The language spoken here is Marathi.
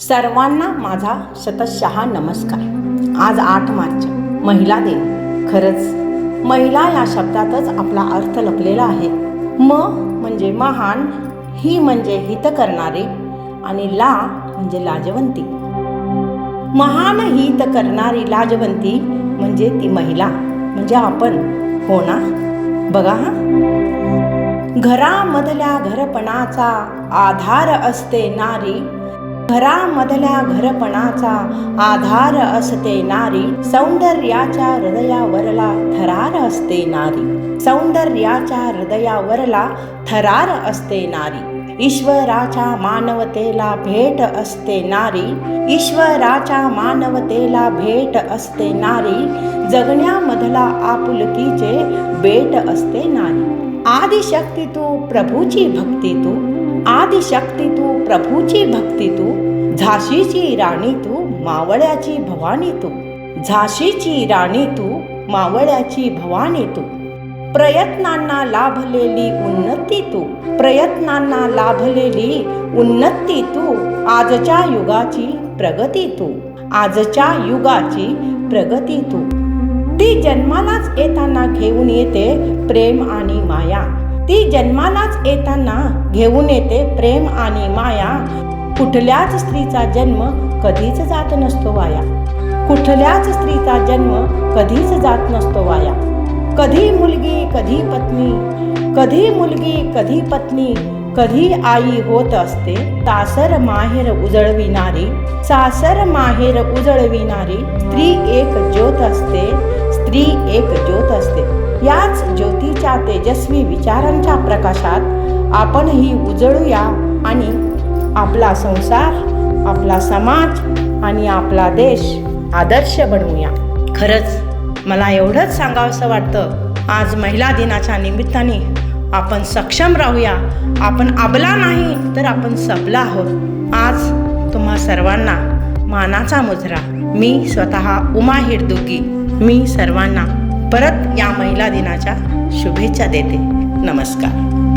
सर्वांना माझा शतशहा नमस्कार. आज आठ मार्च महिला दिन. खरंच महिला या शब्दातच आपला अर्थ लपलेला आहे. म म्हणजे महान ही म्हणजे हित करणारे आणि ला म्हणजे लाजवंती. महान हित करणारी लाजवंती म्हणजे ती महिला म्हणजे आपण. हो ना? बघा हा. घरामधल्या घरपणाचा आधार असते नारी. घरामधल्या घरपणाचा आधार असते नारी सौंदर्याच्या हृदयावरला थरार असते नारी. सौंदर्याच्या हृदयावरला थरार असते नारी. ईश्वराच्या मानवतेला भेट असते नारी. ईश्वराच्या मानवतेला भेट असते नारी. जगण्यामधला आपुलकीचे बेट असते नारी. आदिशक्ती तू प्रभूची भक्ती तू. आदिशक्ती तू प्रभूची भक्ती तू झाशीची राणी तू मावळ्याची भवानी तू झाशीची राणी तू मावळ्याची भवानी तू प्रयत्नांना लाभलेली उन्नती तू प्रयत्नांना लाभलेली उन्नती तू आजच्या युगाची प्रगती तू आजच्या युगाची प्रगती तू ती जन्मालाच येताना घेऊन येते प्रेम आणि माया. ती जन्मालाच येताना घेऊन येते प्रेम आणि माया. कुठल्याच स्त्रीचा जन्म कधीच जात नसतो वाया. कुठल्याच स्त्रीचा जन्म कधीच जात नसतो वाया. कधी मुलगी कधी पत्नी कधी मुलगी कधी पत्नी कधी आई होत असते सासर माहेर उजळविणारी सासर माहेर उजळविणारी स्त्री एक ज्योत असते स्त्री एक ज्योत असते. तेजस्वी विचारांच्या प्रकाशात आपणही उजळूया आणि आपला संसार आपला समाज आणि आपला देश आदर्श बनवूया. खरंच मला एवढंच सांगावंसं वाटतं. आज महिला दिनाच्या निमित्ताने आपण सक्षम राहूया. आपण अबला नाही तर आपण सबला आहोत. आज तुम्हा सर्वांना मानाचा मुजरा. मी स्वतः उमा हिरदुगी. मी सर्वांना परत या महिला दिनाच्या शुभेच्छा देते. नमस्कार.